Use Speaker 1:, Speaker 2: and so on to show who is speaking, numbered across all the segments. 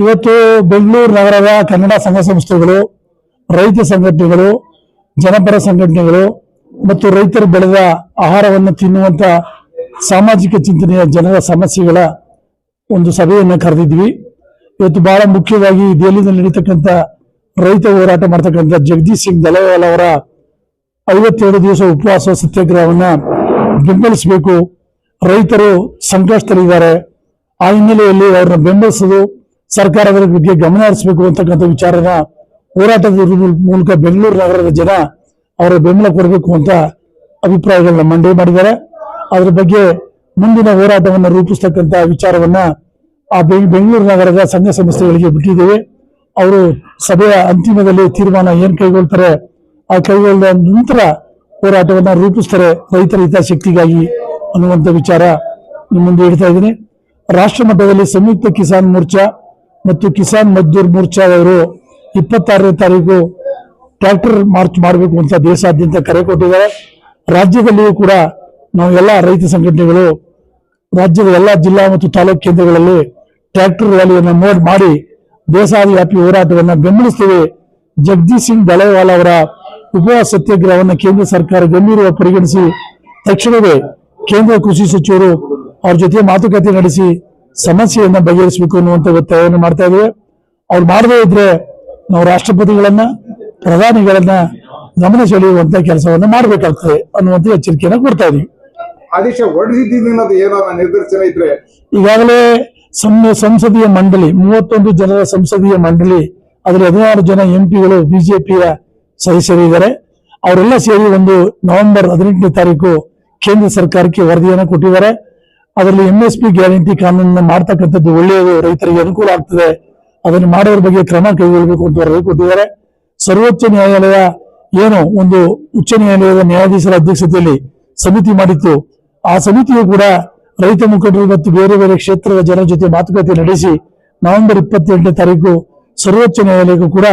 Speaker 1: ಇವತ್ತು ಬೆಂಗಳೂರು ನಗರದ ಕನ್ನಡ ಸಂಘ ಸಂಸ್ಥೆಗಳು, ರೈತ ಸಂಘಟನೆಗಳು, ಜನಪರ ಸಂಘಟನೆಗಳು ಮತ್ತು ರೈತರು ಬೆಳೆದ ಆಹಾರವನ್ನು ತಿನ್ನುವಂತ ಸಾಮಾಜಿಕ ಚಿಂತನೆಯ ಜನರ ಸಮಸ್ಯೆಗಳ ಒಂದು ಸಭೆಯನ್ನು ಕರೆದಿದ್ವಿ. ಇವತ್ತು ಬಹಳ ಮುಖ್ಯವಾಗಿ ದೆಹಲಿಯಲ್ಲಿ ನಡೀತಕ್ಕಂಥ ರೈತ ಹೋರಾಟ ಮಾಡ್ತಕ್ಕಂಥ ಜಗದೀಶ್ ಸಿಂಗ್ ದಲವಾಲ್ ಅವರ ಐವತ್ತೆರಡು ದಿವಸ ಉಪವಾಸ ಸತ್ಯಾಗ್ರಹವನ್ನ ಬೆಂಬಲಿಸಬೇಕು. ರೈತರು ಸಂಕಷ್ಟದಲ್ಲಿದ್ದಾರೆ. ಆ ಹಿನ್ನೆಲೆಯಲ್ಲಿ ಅವ್ರನ್ನ ಬೆಂಬಲಿಸೋದು ಸರ್ಕಾರ ಬಗ್ಗೆ ಗಮನ ಹರಿಸಬೇಕು ಅಂತಕ್ಕಂಥ ವಿಚಾರನ ಹೋರಾಟದ ಮೂಲಕ ಬೆಂಗಳೂರು ನಗರದ ಜನ ಅವರ ಬೆಂಬಲ ಕೊಡಬೇಕು ಅಂತ ಅಭಿಪ್ರಾಯಗಳನ್ನ ಮಂಡನೆ ಮಾಡಿದ್ದಾರೆ. ಅದರ ಬಗ್ಗೆ ಮುಂದಿನ ಹೋರಾಟವನ್ನು ರೂಪಿಸ್ತಕ್ಕಂಥ ವಿಚಾರವನ್ನ ಆ ಬೆಂಗಳೂರು ನಗರದ ಸಂಘ ಸಂಸ್ಥೆಗಳಿಗೆ ಬಿಟ್ಟಿದ್ದೇವೆ. ಅವರು ಸಭೆಯ ಅಂತಿಮದಲ್ಲಿ ತೀರ್ಮಾನ ಏನ್ ಕೈಗೊಳ್ತಾರೆ, ಆ ಕೈಗೊಳ್ಳ ನಂತರ ಹೋರಾಟವನ್ನ ರೂಪಿಸ್ತಾರೆ ರೈತರ ಹಿತಾಸಕ್ತಿಗಾಗಿ ಅನ್ನುವಂಥ ವಿಚಾರ ಮುಂದೆ ಇಡ್ತಾ ಇದ್ದೀನಿ. ರಾಷ್ಟ್ರ ಮಟ್ಟದಲ್ಲಿ ಸಂಯುಕ್ತ ಕಿಸಾನ್ ಮೋರ್ಚಾ ಮತ್ತು ಕಿಸಾನ್ ಮಜ್ದೂರ್ ಮೋರ್ಚಾ ಅವರು ಇಪ್ಪತ್ತಾರನೇ ತಾರೀಕು ಟ್ರ್ಯಾಕ್ಟರ್ ಮಾರ್ಚ್ ಮಾಡಬೇಕು ಅಂತ ದೇಶಾದ್ಯಂತ ಕರೆ ಕೊಟ್ಟಿದ್ದಾರೆ. ರಾಜ್ಯದಲ್ಲಿಯೂ ಕೂಡ ನಾವು ಎಲ್ಲ ರೈತ ಸಂಘಟನೆಗಳು, ರಾಜ್ಯದ ಎಲ್ಲ ಜಿಲ್ಲಾ ಮತ್ತು ತಾಲೂಕು ಕೇಂದ್ರಗಳಲ್ಲಿ ಟ್ರ್ಯಾಕ್ಟರ್ ರ್ಯಾಲಿಯನ್ನು ಮೋಡ್ ಮಾಡಿ ದೇಶಾದ್ಯಾಪಿ ಹೋರಾಟವನ್ನು ಬೆಂಬಲಿಸ್ತೇವೆ. ಜಗದೀಶ್ ಸಿಂಗ್ ದಳವಾಲ್ ಅವರ ಉಪವಾಸ ಸತ್ಯಾಗ್ರಹವನ್ನು ಕೇಂದ್ರ ಸರ್ಕಾರ ಗಂಭೀರವಾಗಿ ಪರಿಗಣಿಸಿ, ತಕ್ಷಣವೇ ಕೇಂದ್ರ ಕೃಷಿ ಸಚಿವರು ಅವ್ರ ಜೊತೆ ಮಾತುಕತೆ ನಡೆಸಿ ಸಮಸ್ಯೆಯನ್ನ ಬಗೆಹರಿಸಬೇಕು ಅನ್ನುವಂತ ಒತ್ತಾಯವನ್ನು ಮಾಡ್ತಾ ಇದ್ದೇವೆ ಅವ್ರು ಮಾಡದೇ ಇದ್ರೆ ನಾವು ರಾಷ್ಟ್ರಪತಿಗಳನ್ನ ಪ್ರಧಾನಿಗಳನ್ನ ಗಮನ ಸೆಳೆಯುವಂತ ಕೆಲಸವನ್ನ ಮಾಡಬೇಕಾಗ್ತದೆ ಅನ್ನುವಂಥ ಎಚ್ಚರಿಕೆಯನ್ನು ಕೊಡ್ತಾ ಇದೀವಿ.
Speaker 2: ಆದೇಶ ನಿರ್ದೇಶನ ಇದ್ರೆ.
Speaker 1: ಈಗಾಗಲೇ ಸಂಸದೀಯ ಮಂಡಳಿ ಮೂವತ್ತೊಂದು ಜನರ ಸಂಸದೀಯ ಮಂಡಳಿ ಅದರಲ್ಲಿ ಹದಿನಾರು ಜನ ಎಂಪಿಗಳು ಬಿಜೆಪಿಯ ಸದಸ್ಯರಿದ್ದಾರೆ ಅವರೆಲ್ಲ ಸೇರಿ ಒಂದು ನವೆಂಬರ್ ಹದಿನೆಂಟನೇ ತಾರೀಕು ಕೇಂದ್ರ ಸರ್ಕಾರಕ್ಕೆ ವರದಿಯನ್ನು ಕೊಟ್ಟಿದ್ದಾರೆ. ಅದರಲ್ಲಿ ಎಂ ಎಸ್ ಪಿ ಗ್ಯಾರಂಟಿ ಕಾನೂನನ್ನ ಮಾಡ್ತಕ್ಕಂಥದ್ದು ಒಳ್ಳೆಯದು, ರೈತರಿಗೆ ಅನುಕೂಲ ಆಗ್ತದೆ. ಅದನ್ನು ಮಾಡೋದ್ರ ಬಗ್ಗೆ ಕ್ರಮ ಕೈಗೊಳ್ಳಬೇಕು ಅಂತ ವರದಿ ಕೊಟ್ಟಿದ್ದಾರೆ ಸರ್ವೋಚ್ಚ ನ್ಯಾಯಾಲಯ ಏನು ಒಂದು ಉಚ್ಚ ನ್ಯಾಯಾಲಯದ ನ್ಯಾಯಾಧೀಶರ ಅಧ್ಯಕ್ಷತೆಯಲ್ಲಿ ಸಮಿತಿ ಮಾಡಿತ್ತು. ಆ ಸಮಿತಿಯು ಕೂಡ ರೈತ ಮುಖಂಡರು ಮತ್ತು ಬೇರೆ ಬೇರೆ ಕ್ಷೇತ್ರದ ಜನರ ಜೊತೆ ಮಾತುಕತೆ ನಡೆಸಿ ನವೆಂಬರ್ ಇಪ್ಪತ್ತೆಂಟನೇ ತಾರೀಕು ಸರ್ವೋಚ್ಚ ನ್ಯಾಯಾಲಯಕ್ಕೂ ಕೂಡ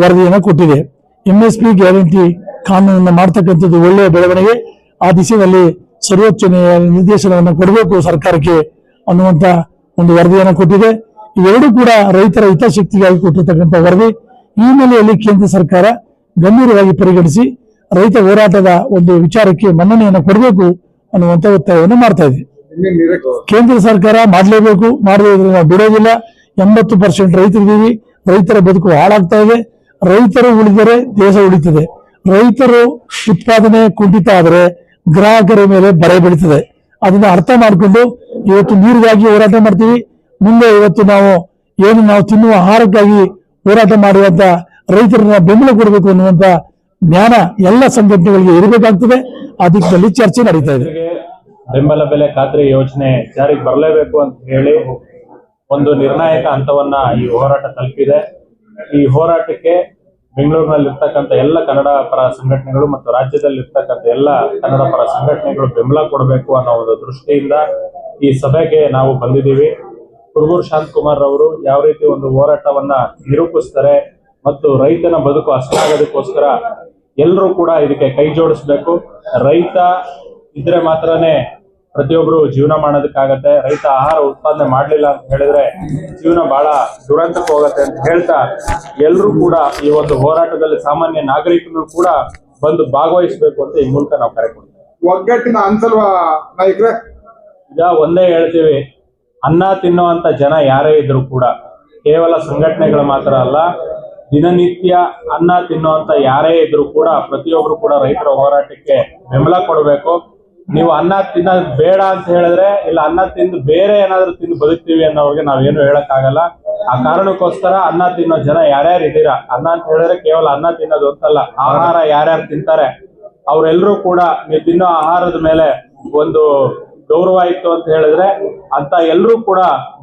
Speaker 1: ವರದಿಯನ್ನು ಕೊಟ್ಟಿದೆ. ಎಂಎಸ್ಪಿ ಗ್ಯಾರಂಟಿ ಕಾನೂನನ್ನು ಮಾಡ್ತಕ್ಕಂಥದ್ದು ಒಳ್ಳೆಯ ಬೆಳವಣಿಗೆ. ಆ ದಿಶೆಯಲ್ಲಿ ಸರ್ವೋಚ್ಚ ನಿರ್ದೇಶನವನ್ನು ಕೊಡಬೇಕು ಸರ್ಕಾರಕ್ಕೆ ಅನ್ನುವಂತ ಒಂದು ವರದಿಯನ್ನು ಕೊಟ್ಟಿದೆ. ಇವೆರಡೂ ಕೂಡ ರೈತರ ಹಿತಾಸಕ್ತಿಗಾಗಿ ಕೊಟ್ಟಿರ್ತಕ್ಕಂಥ ವರದಿ. ಈ ಹಿನ್ನೆಲೆಯಲ್ಲಿ ಕೇಂದ್ರ ಸರ್ಕಾರ ಗಂಭೀರವಾಗಿ ಪರಿಗಣಿಸಿ ರೈತ ಹೋರಾಟದ ಒಂದು ವಿಚಾರಕ್ಕೆ ಮನ್ನಣೆಯನ್ನು ಕೊಡಬೇಕು ಅನ್ನುವಂತ ಒತ್ತಾಯವನ್ನು ಮಾಡ್ತಾ ಇದೆ. ಕೇಂದ್ರ ಸರ್ಕಾರ ಮಾಡಲೇಬೇಕು. ಮಾಡದೇ ನಾವು ಬಿಡೋದಿಲ್ಲ. ಎಂಬತ್ತು ಪರ್ಸೆಂಟ್ ರೈತರಿದ್ದೀವಿ. ರೈತರ ಬದುಕು ಹಾಳಾಗ್ತಾ ಇದೆ. ರೈತರು ಉಳಿದರೆ ದೇಶ ಉಳಿತದೆ. ರೈತರು ಉತ್ಪಾದನೆ ಕುಂಠಿತ ಆದರೆ ಗ್ರಾಹಕರ ಮೇಲೆ ಬರೆ ಬೀಳ್ತದೆ. ಅದನ್ನ ಅರ್ಥ ಮಾಡಿಕೊಂಡು ಇವತ್ತು ನೀರಿಗಾಗಿ ಹೋರಾಟ ಮಾಡ್ತೀವಿ. ಮುಂದೆ ಇವತ್ತು ನಾವು ಏನು ನಾವು ತಿನ್ನುವ ಆಹಾರಕ್ಕಾಗಿ ಹೋರಾಟ ಮಾಡುವಂತ ರೈತರನ್ನ ಬೆಂಬಲ ಕೊಡಬೇಕು ಅನ್ನುವಂತ ಜ್ಞಾನ ಎಲ್ಲ ಸಂಘಟನೆಗಳಿಗೆ ಇರಬೇಕಾಗ್ತದೆ. ದಿಕ್ಕಿನಲ್ಲಿ ಚರ್ಚೆ ನಡೀತಾ ಇದೆ.
Speaker 3: ಬೆಂಬಲ ಬೆಲೆ ಖಾತ್ರಿ ಯೋಜನೆ ಜಾರಿಗೆ ಬರಲೇಬೇಕು ಅಂತ ಹೇಳಿ ಒಂದು ನಿರ್ಣಾಯಕ ಹಂತವನ್ನ ಈ ಹೋರಾಟ ತಲುಪಿದೆ. ಈ ಹೋರಾಟಕ್ಕೆ ಬೆಂಗಳೂರಿನಲ್ಲಿ ಇರ್ತಕ್ಕಂಥ ಎಲ್ಲ ಕನ್ನಡ ಪರ ಸಂಘಟನೆಗಳು ಮತ್ತು ರಾಜ್ಯದಲ್ಲಿ ಇರ್ತಕ್ಕಂಥ ಎಲ್ಲ ಕನ್ನಡ ಪರ ಸಂಘಟನೆಗಳು ಬೆಂಬಲ ಕೊಡಬೇಕು ಅನ್ನೋ ಒಂದು ದೃಷ್ಟಿಯಿಂದ ಈ ಸಭೆಗೆ ನಾವು ಬಂದಿದ್ದೀವಿ. ಕುರುಬೂರು ಶಾಂತಕುಮಾರ್ ಅವರು ಯಾವ ರೀತಿ ಒಂದು ಹೋರಾಟವನ್ನ ನಿರೂಪಿಸ್ತಾರೆ ಮತ್ತು ರೈತನ ಬದುಕು ಅಷ್ಟಾಗೋದಕ್ಕೋಸ್ಕರ ಎಲ್ಲರೂ ಕೂಡ ಇದಕ್ಕೆ ಕೈ ಜೋಡಿಸ್ಬೇಕು. ರೈತ ಇದ್ರೆ ಮಾತ್ರನೇ ಪ್ರತಿಯೊಬ್ರು ಜೀವನ ಮಾಡೋದಕ್ಕಾಗತ್ತೆ ರೈತ ಆಹಾರ ಉತ್ಪಾದನೆ ಮಾಡ್ಲಿಲ್ಲ ಅಂತ ಹೇಳಿದ್ರೆ ಜೀವನ ಬಹಳ ದುರಂತಕ್ಕೆ ಹೋಗತ್ತೆ ಅಂತ ಹೇಳ್ತಾ ಎಲ್ಲರೂ ಕೂಡ ಈ ಒಂದು ಹೋರಾಟದಲ್ಲಿ ಸಾಮಾನ್ಯ ನಾಗರಿಕರು ಕೂಡ ಬಂದು ಭಾಗವಹಿಸಬೇಕು ಅಂತ ಈ ಮೂಲಕ ನಾವು ಕರೆ ಕೊಡ್ತೀವಿ.
Speaker 2: ಒಗ್ಗಟ್ಟಿನ ಅನ್ಸಲ್ವಾ ನಾಯಕರೇ?
Speaker 3: ಈಗ ಒಂದೇ ಹೇಳ್ತೀವಿ ಅನ್ನ ತಿನ್ನುವಂತ ಜನ ಯಾರೇ ಇದ್ರು ಕೂಡ ಕೇವಲ ಸಂಘಟನೆಗಳು ಮಾತ್ರ ಅಲ್ಲ ದಿನನಿತ್ಯ ಅನ್ನ ತಿನ್ನುವಂತ ಯಾರೇ ಇದ್ರು ಕೂಡ ಪ್ರತಿಯೊಬ್ರು ಕೂಡ ರೈತರ ಹೋರಾಟಕ್ಕೆ ಬೆಂಬಲ ಕೊಡಬೇಕು. ನೀವು ಅನ್ನ ತಿನ್ನೋದು ಬೇಡ ಅಂತ ಹೇಳಿದ್ರೆ, ಇಲ್ಲ ಅನ್ನ ತಿಂದು ಬೇರೆ ಏನಾದ್ರು ತಿಂದು ಬದುಕ್ತೀವಿ ಅನ್ನೋರಿಗೆ ನಾವೇನು ಹೇಳಕ್ಕಾಗಲ್ಲ. ಆ ಕಾರಣಕ್ಕೋಸ್ಕರ ಅನ್ನ ತಿನ್ನೋ ಜನ ಯಾರ್ಯಾರು ಇದ್ದೀರಾ? ಅನ್ನ ಅಂತ ಹೇಳಿದ್ರೆ ಕೇವಲ ಅನ್ನ ತಿನ್ನೋದು ಅಂತಲ್ಲ, ಆಹಾರ ಯಾರ್ಯಾರು ತಿಂತಾರೆ? ಅವರೆಲ್ಲರೂ ಕೂಡ ನೀವು ತಿನ್ನೋ ಆಹಾರದ ಮೇಲೆ ಒಂದು ಗೌರವ ಇತ್ತು ಅಂತ ಹೇಳಿದ್ರೆ ಅಂತ ಎಲ್ಲರೂ ಕೂಡ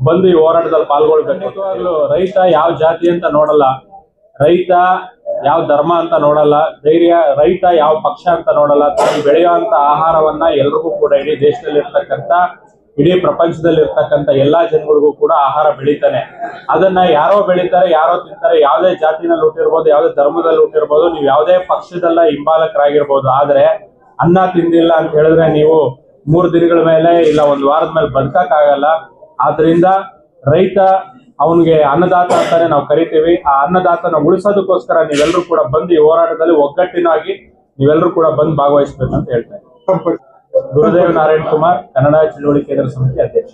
Speaker 3: ಬಂದು ಈ ಹೋರಾಟದಲ್ಲಿ ಪಾಲ್ಗೊಳ್ಬೇಕು. ರೈತ ಯಾವ ಜಾತಿ ಅಂತ ನೋಡಲ್ಲ. ರೈತ ಯಾವ ಧರ್ಮ ಅಂತ ನೋಡಲ್ಲ, ಧೈರ್ಯ, ರೈತ ಯಾವ ಪಕ್ಷ ಅಂತ ನೋಡಲ್ಲ, ತಾನು ಬೆಳೆಯುವಂತ ಆಹಾರವನ್ನ ಎಲ್ರಿಗೂ ಕೂಡ ಇಡೀ ದೇಶದಲ್ಲಿ ಇರ್ತಕ್ಕಂಥ ಇಡೀ ಪ್ರಪಂಚದಲ್ಲಿ ಇರ್ತಕ್ಕಂಥ ಎಲ್ಲಾ ಜನಗಳಿಗೂ ಕೂಡ ಆಹಾರ ಬೆಳೀತಾನೆ. ಅದನ್ನ ಯಾರೋ ಬೆಳಿತಾರೆ, ಯಾರೋ ತಿಂತಾರೆ, ಯಾವುದೇ ಜಾತಿನಲ್ಲಿ ಹುಟ್ಟಿರ್ಬೋದು, ಯಾವುದೇ ಧರ್ಮದಲ್ಲಿ ಹುಟ್ಟಿರ್ಬೋದು, ನೀವು ಯಾವುದೇ ಪಕ್ಷದಲ್ಲ ಹಿಂಬಾಲಕರಾಗಿರ್ಬೋದು. ಆದ್ರೆ ಅನ್ನ ತಿಂದಿಲ್ಲ ಅಂತ ಹೇಳಿದ್ರೆ ನೀವು ಮೂರು ದಿನಗಳ ಮೇಲೆ ಇಲ್ಲ, ಒಂದು ವಾರದ ಮೇಲೆ ಬದುಕಕ್ಕಾಗಲ್ಲ. ಆದ್ರಿಂದ ರೈತ ಅವನಿಗೆ ಅನ್ನದಾತ ಅಂತಾನೆ ನಾವು ಕರಿತೀವಿ. ಆ ಅನ್ನದಾತನ ಉಳಿಸೋದಕ್ಕೋಸ್ಕರ ನೀವೆಲ್ಲರೂ ಕೂಡ ಬಂದು ಈ ಹೋರಾಟದಲ್ಲಿ ಒಗ್ಗಟ್ಟಿನಾಗಿ ನೀವೆಲ್ಲರೂ ಕೂಡ ಬಂದು ಭಾಗವಹಿಸ್ಬೇಕಂತ ಹೇಳ್ತಾ ಇದ್ದೀನಿ. ಗುರುದೇವ್ ನಾರಾಯಣ್ ಕುಮಾರ್ ಕನ್ನಡ ಚಳುವಳಿ ಕೇಂದ್ರ ಸಮಿತಿ ಅಧ್ಯಕ್ಷ.